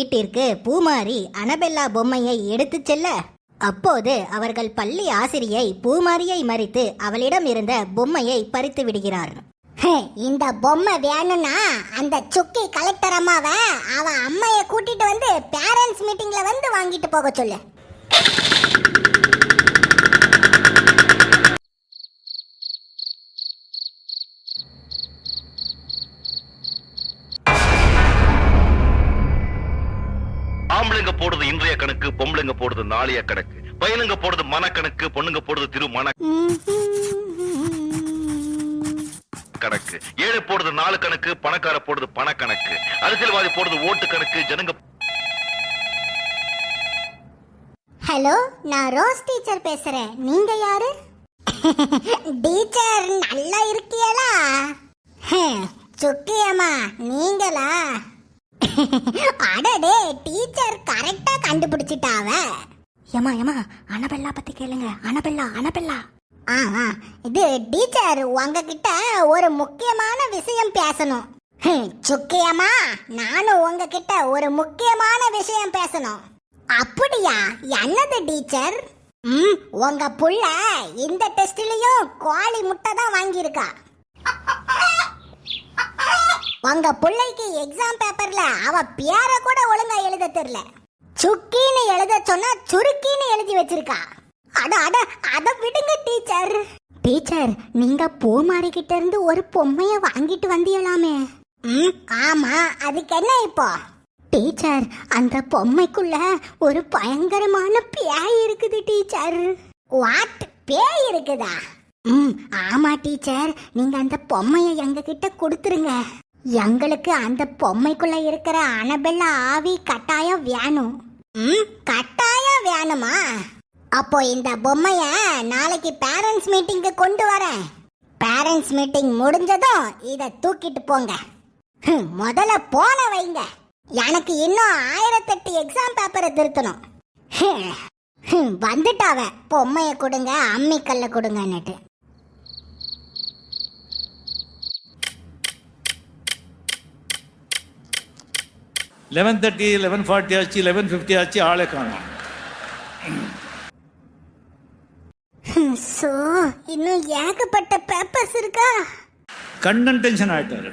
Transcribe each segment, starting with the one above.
வீட்டிற்கு பூமாரி அனபெல்லா பொம்மையை எடுத்துச் செல்ல. அப்போது அவர்கள் பள்ளி ஆசிரியை பூமாரியை மறித்து அவளிடம் இருந்த பொம்மையை பறித்து விடுகிறார். ஹே, இந்த பொம்மை வேணும்னா அந்த சுக்கி கலெக்டர் அம்மாவை அவ அம்மையை கூட்டிட்டு வந்து பேரண்ட்ஸ் மீட்டிங்ல வந்து வாங்கிட்டு போக சொல்லு. போடுறது இன்றைய கணக்கு பொம்பளைங்க போடுறது நாளைய கணக்கு. பையனுங்க போடுறது மனக்கணக்கு பொண்ணுங்க போடுறது திருமண கணக்கு. ஏழை போடுறது நாலு கணக்கு பணக்கார போடுறது பண கணக்கு அரசியல்வாதி போடுறது ஓட்டு கணக்கு ஜனங்க ஹலோ நான் ரோஸ் டீச்சர் பேசுறேன். நீங்க யாரு? டீச்சர் நல்லா இருக்கியலா? சுக்கியம்மா நீங்களா? அடடே டீச்சர் கரெக்டா கண்டுபிடிச்சிட்டாவ. ஏமா ஏமா அனபெல்லா பத்தி கேளுங்க. அனபெல்லா அனபெல்லா. ஆ ஆ, இது டீச்சர் உங்ககிட்ட ஒரு முக்கியமான விஷயம் பேசணும். ஹம், சுக்கி அம்மா நானும் உங்ககிட்ட ஒரு முக்கியமான விஷயம் பேசணும். அப்படியா? என்னது டீச்சர் ம் உங்க புள்ள இந்த டெஸ்ட்லயும் கோழி முட்டை தான் வாங்கியிருக்கா. உங்க பிள்ளைக்கு எக்ஸாம் பேப்பர்ல அவ பேரை கூட ஒழுங்கா எழுத தெரியல. சுக்கின்னு எழுத சொன்னா சுருக்கின்னு எழுதி வச்சிருக்கா. அட அட அத விடுங்க டீச்சர் டீச்சர் நீங்க பூமாரி கிட்ட இருந்து ஒரு பொம்மைய வாங்கிட்டு வந்தியலாமே. ம் ஆமா அதுக்கு என்ன இப்போ? டீச்சர் அந்த பொம்மைக்குள்ள ஒரு பயங்கரமான பேய் இருக்குது டீச்சர் வாட் பேய் இருக்குதா? ம் ஆமா டீச்சர் நீங்க அந்த பொம்மையை எங்ககிட்ட கொடுத்துருங்க. எங்களுக்கு அந்த பொம்மைக்குள்ள இருக்கிற அனபெல்ல ஆவி கட்டாயம் வேணும். ம் கட்டாயம் வேணுமா? அப்போ இந்த பொம்மைய நாளைக்கு பேரண்ட்ஸ் மீட்டிங்க்கு கொண்டு வரேன். பேரண்ட்ஸ் மீட்டிங் முடிஞ்சதும் இதை தூக்கிட்டு போங்க. முதல்ல போன வைங்க. எனக்கு இன்னும் ஆயிரத்தெட்டு எக்ஸாம் பேப்பரை திருத்தணும். ஹம், வந்துட்டாவ. பொம்மைய கொடுங்க அம்மிக்கல்ல கொடுங்கன்னுட்டு. லெவன் தேர்ட்டி லெவன் ஃபார்ட்டி ஆச்சு லெவன் ஃபிஃப்டி ஆச்சு ஆளே காணோம். சோ இன்னும் ஏகப்பட்ட பேப்பர்ஸ் இருக்கா? கண்ணன் டென்ஷன் ஆயிட்டாரு.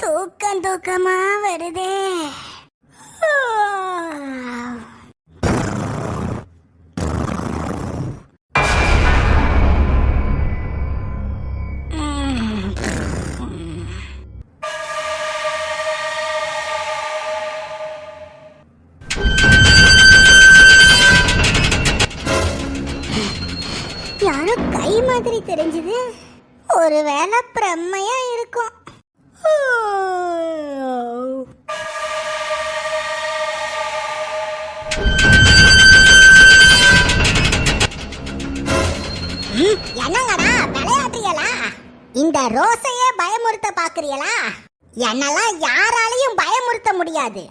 தூக்கம் தூக்கமா? வருது. யாரோ கை மாதிரி தெரிஞ்சது. ஒருவேளை பிரம்மையா இருக்கும். என்னங்கடா விளையாடுறீங்களா? இந்த ரோசையே பயமுறுத்த பாக்குறீங்களா என்னெல்லாம் யாராலையும் பயமுறுத்த முடியாது.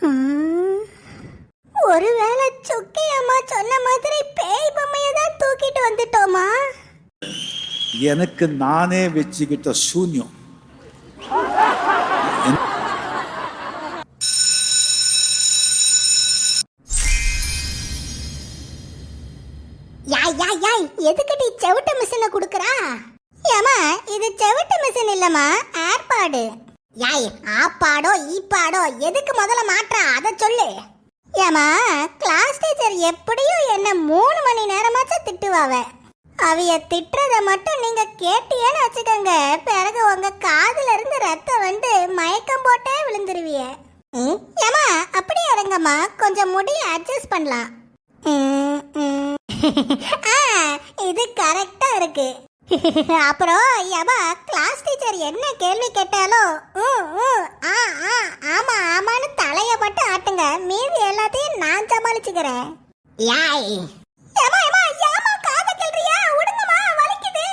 ஹம், ஒருவேளை சுக்கி அம்மா சொன்ன மாதிரி பேய் பொம்மையை தான் தூக்கிட்டு வந்துட்டோமா? எனக்கு நானே வச்சுக்கிட்ட சூன்யம். யாய் யாய் யாய் எதுக்குடி செவிட்டு மிஷினை கொடுக்குறா? ஏமா இது செவிட்டு மிஷின் இல்லம்மா ஏர்பாடு யாய் ஆப்பாடோ ஈப்பாடோ எதுக்கு முதல்ல மாற்றா? அதை சொல்லு. ஏமா கிளாஸ் டீச்சர் எப்படியும் என்ன மூணு மணி நேரமாச்சும் திட்டுவாவ. அவைய திட்டுறத மட்டும் நீங்க கேட்டியேன்னு வச்சுக்கோங்க. பிறகு உங்க காதுல இருந்து ரத்தம் வந்து மயக்கம் போட்டே விழுந்துருவிய. ம், ஏமா அப்படியே இறங்கம்மா கொஞ்சம் முடிய அட்ஜஸ்ட் பண்ணலாம். ஆ, இது கரெக்டா இருக்கு. அப்புறம் யமா கிளாஸ் டீச்சர் என்ன கேள்வி கேட்டாலும் ஆ, ஆ, ஆமா ஆமான்னு தலைய மட்டும் ஆட்டுங்க. மீதி எல்லாத்தையும் நான் சமாளிச்சுக்கிறேன். யாய் ஏமா ஏமா ஏமா காத கேள்றியா விடுங்கம்மா வலிக்குது.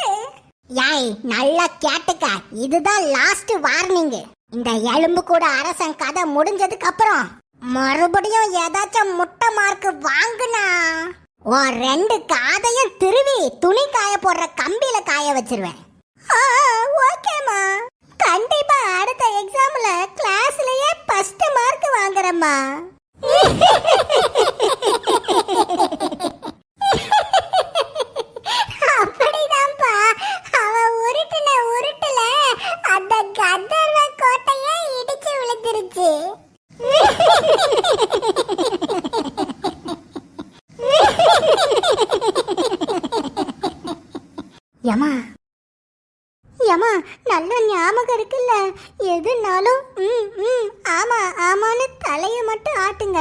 யாய் நல்லா கேட்டுக்க. இதுதான் லாஸ்ட் வார்னிங் இந்த எலும்பு கூட அரசன் கதை முடிஞ்சதுக்கு அப்புறம் மறுபடியும் ஏதாச்சும் முட்டை மார்க் வாங்குனா? உன் ரெண்டு காதையும் திருவி துணி காய போடுற கம்பியில காய வச்சிருவேன். ஓகேம்மா கண்டிப்பா அடுத்த எக்ஸாம்ல கிளாஸ்லயே ஃபர்ஸ்ட் மார்க் வாங்குறேம்மா. தலைய மட்டும் ஆட்டுங்க.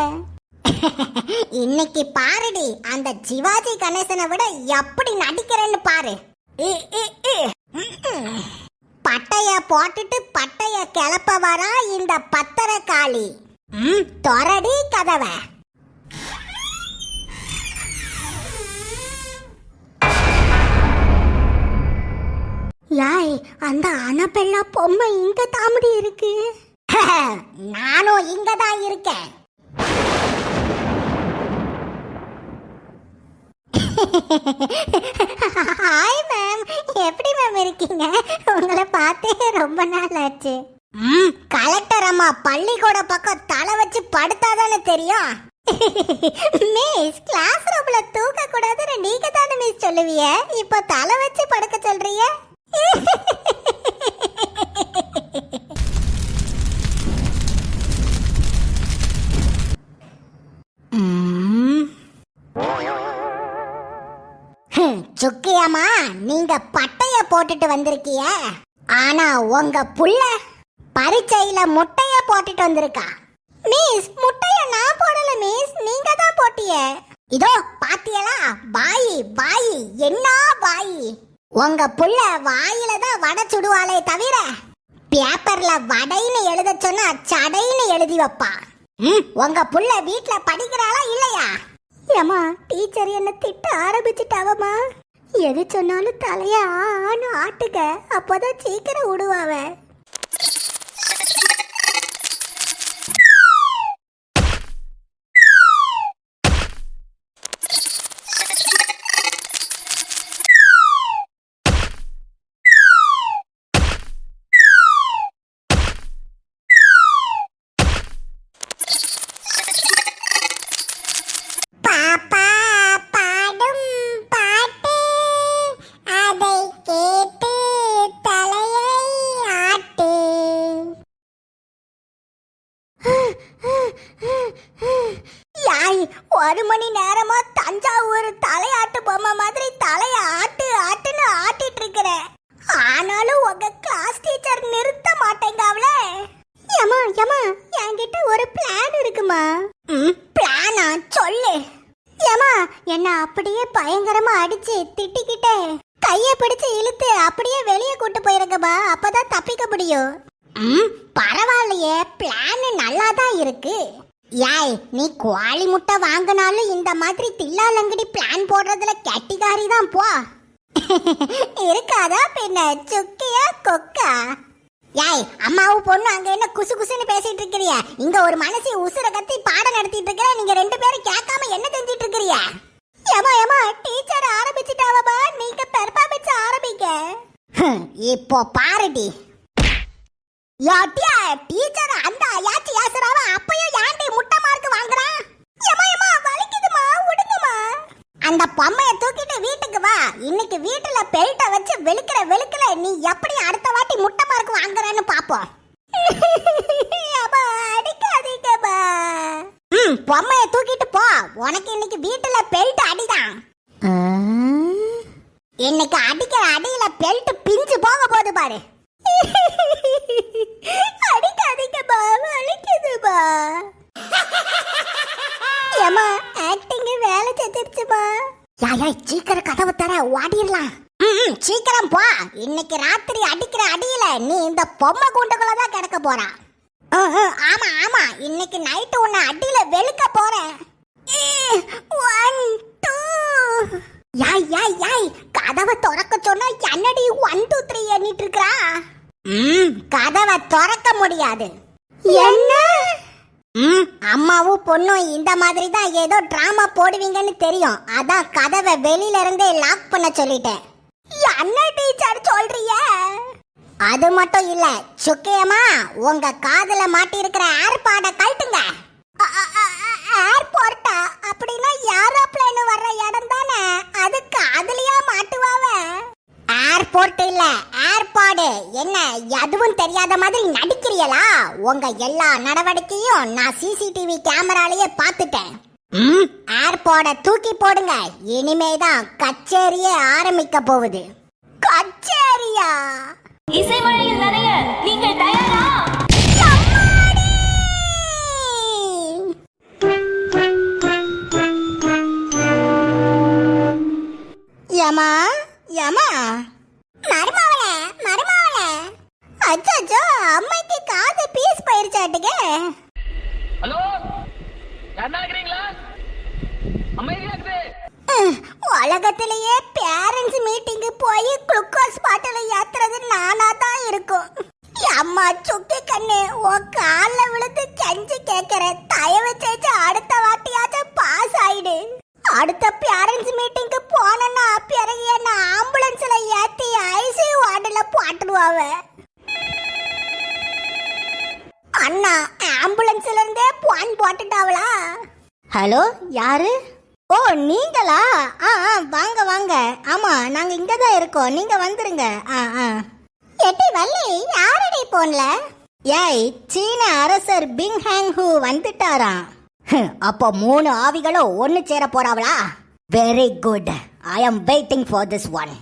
இன்னைக்கு பாருடி அந்த சிவாஜி கணேசனை விட எப்படி நடிக்கிறேன்னு பாரு. இ, இ, பட்டைய போட்டுட்டு பட்டைய கிளப்ப வரா இந்த பத்தர காளி ம் தொரடி கதவை. யாய் அந்த அனபெல்லா பொம்மை இங்க தாமடி இருக்கு. நானும் இங்க தான் இருக்கேன். ஹாய் மேம் எப்படி மேம் இருக்கீங்க? உங்களை பார்த்தே ரொம்ப நாள் ஆச்சு. ம் கலெக்டர் அம்மா பள்ளிக்கூட பக்கம் தலை வச்சு படுத்தாதானே தெரியும்? மிஸ் கிளாஸ் ரூம்ல தூக்க கூடாதுன்னு நீங்க தானே மிஸ் சொல்லுவீங்க இப்போ தலை வச்சு படுக்க சொல்றீங்க ம். ஹம், சுக்கியம்மா நீங்க பட்டைய போட்டுட்டு வந்திருக்கிய. ஆனா உங்க புள்ள பரீட்சையில முட்டைய போட்டுட்டு வந்திருக்கா. மிஸ் முட்டைய நான் போடல மிஸ். நீங்க தான் போட்டிய. இதோ பாத்தியலா? பாய் பாய் என்ன பாய் உங்க புள்ள வாயில தான் வடை சுடுவாளே தவிர பேப்பர்ல வடைன்னு எழுத சொன்னா சடைன்னு எழுதி வைப்பா. உங்க புள்ள வீட்ல படிக்கிறாளா இல்லையா? ஏமா டீச்சர் என்ன திட்ட ஆரம்பிச்சிட்டாவமா எது சொன்னாலும் தலையா ஆன்னு ஆட்டுக அப்போதான் சீக்கிரம் விடுவாவ பாப்பா பாடும் பாட்டு அதை கேட்டு தலையை ஆட்டு யாய் ஒரு மணி நேரமா தஞ்சாவூர் தலையாட்டு பொம்மை மாதிரி தலைய ஆட்டு ஆட்டுன்னு ஆட்டிட்டு இருக்கிற ஆனாலும் உங்க கிளாஸ் டீச்சர் நிறுத்த மாட்டேங்காவல ஏமா ஏமா என்கிட்ட ஒரு பிளான் இருக்குமா ம் பிளானா சொல்லு ஏமா என்ன அப்படியே பயங்கரமா அடிச்சு திட்டிக்கிட்டே கைய பிடிச்சு இழுத்து அப்படியே வெளியே கூட்டு போயிருங்கம்மா அப்பதான் தப்பிக்க முடியும் ம் பரவாயில்லையே. பிளான் நல்லா தான் இருக்கு. யாய் நீ கோழி முட்டை வாங்கினாலும் இந்த மாதிரி தில்லாலங்கடி பிளான் போடுறதுல கெட்டிகாரி தான் போ. இருக்காதா பின்ன சுக்கியா கொக்கா? யாய் அம்மாவும் பொண்ணு அங்க என்ன குசு குசுன்னு பேசிட்டு இருக்கிறியா? இங்க ஒரு மனசி உசுர கத்தி பாடம் நடத்திட்டு இருக்கிற நீங்க ரெண்டு பேரும் கேட்காம என்ன செஞ்சிட்டு இருக்கிறியா? ஏமா ஏமா டீச்சர் ஆரம்பிச்சிட்டாவா நீங்க பெர்ஃபார்மன்ஸ் ஆரம்பிங்க. இப்போ பாருடி. யாட்டியா டீச்சர் அந்த யாச்சி யாசராவ அப்பயும் யாண்டி முட்டை மார்க் வாங்குறான் ஏமா ஏமா வலிக்குதுமா அந்த பொம்மைய தூக்கிட்டு வீட்டுக்கு வா. இன்னைக்கு வீட்டுல பெல்ட்ட வச்சு வெளுக்கிற வெளுக்கல நீ எப்படி அடுத்த வாட்டி முட்டை மார்க் வாங்குறன்னு பாப்போம். அடிக்காதீங்கம்மா. ம், பொம்மைய தூக்கிட்டு போ. உனக்கு இன்னைக்கு வீட்டுல பெல்ட் அடிதான். இன்னைக்கு அடிக்கிற அடியில பெல்ட் பிஞ்சு போக போகுது பாரு. அடிக்காதீங்கம்மா வலிக்குதுமா ஏமா ஆக்டிங் வேலை செத்துருச்சுமா யாய் சீக்கிரம் கதவை தர ஓடிடலாம். ம், சீக்கிரம் போ. இன்னைக்கு ராத்திரி அடிக்கிற அடியில நீ இந்த பொம்மை கூண்டுக்குள்ள தான் கிடக்க போறா. ஆமா ஆமா இன்னைக்கு நைட்டு உன்னை அடியில வெளுக்க போறேன். ஒன் டூ யாய் யாய் யாய் கதவை திறக்க சொன்னா என்னடி ஒன் டூ த்ரீ எண்ணிட்டு இருக்கா ம் கதவை திறக்க முடியாது. என்ன? ம் அம்மாவும் பொண்ணும் இந்த மாதிரி தான் ஏதோ டிராமா போடுவீங்கன்னு தெரியும். அதான் கதவை வெளியில இருந்தே லாக் பண்ண சொல்லிட்டேன். என்ன டீச்சர் சொல்றிய அது மட்டும் இல்ல சுக்கையம்மா உங்க காதுல மாட்டி இருக்கிற ஏர்பாட கழட்டுங்க ஏர்போர்ட்டா அப்படின்னா ஏரோப்ளேன் வர்ற இடம் தானே? அது காதுலயா மாட்டுவாவ? ஏர்போர்ட் இல்ல. ஏர்பாடு என்ன எதுவும் தெரியாத மாதிரி நடிக்கிறீங்களா? உங்க எல்லா நடவடிக்கையும் நான் சிசிடிவி கேமராலயே பார்த்துட்டேன். ம்? ஏர்போர்ட தூக்கி போடுங்க. இனிமேதான் கச்சேரியே ஆரம்பிக்க போகுது. கச்சேரியா? இசை நனைய நீங்கள் தயாரா? எம்மாடி! யமா மருமவளே மருமவளே. அச்சோ அம்மைக்கு காது பீஸ் போயிருச்சாட்டுக்கு. ஹலோ உம், உலகத்திலேயே பேரண்ட்ஸ் மீட்டிங்கு போய் குளுக்கோஸ் பாட்டில ஏத்துறது நானா தான் இருக்கும். அம்மா சுக்கி கண்ணு உன் கால்ல விழுந்து கெஞ்சி கேக்குற. தயவு செஞ்சு அடுத்த வாட்டியாச்சும் பாஸ் ஆயிடு. அடுத்த பேரண்ட்ஸ் மீட்டிங்க்கு போனேன்னா பிறகு என்ன ஆம்புலன்ஸ்ல ஏத்தி ஐசியூ வார்டுல போட்டுடுவாவ. அண்ணா ஆம்புலன்ஸ்ல இருந்தே போன் போட்டுட்டாவளா? ஹலோ யாரு? ஓ நீங்களா? ஆ ஆ வாங்க வாங்க. ஆமா நாங்க இங்க தான் இருக்கோம். நீங்க வந்துருங்க. ஆ ஆ. எட்டி வள்ளி யாரடி போன்ல? ஏய் சீன அரசர் பிங் ஹேங் ஹூ வந்துட்டாராம். அப்போ மூணு ஆவிகளும் ஒன்னு சேர போறாவளா? Very good I am waiting for this one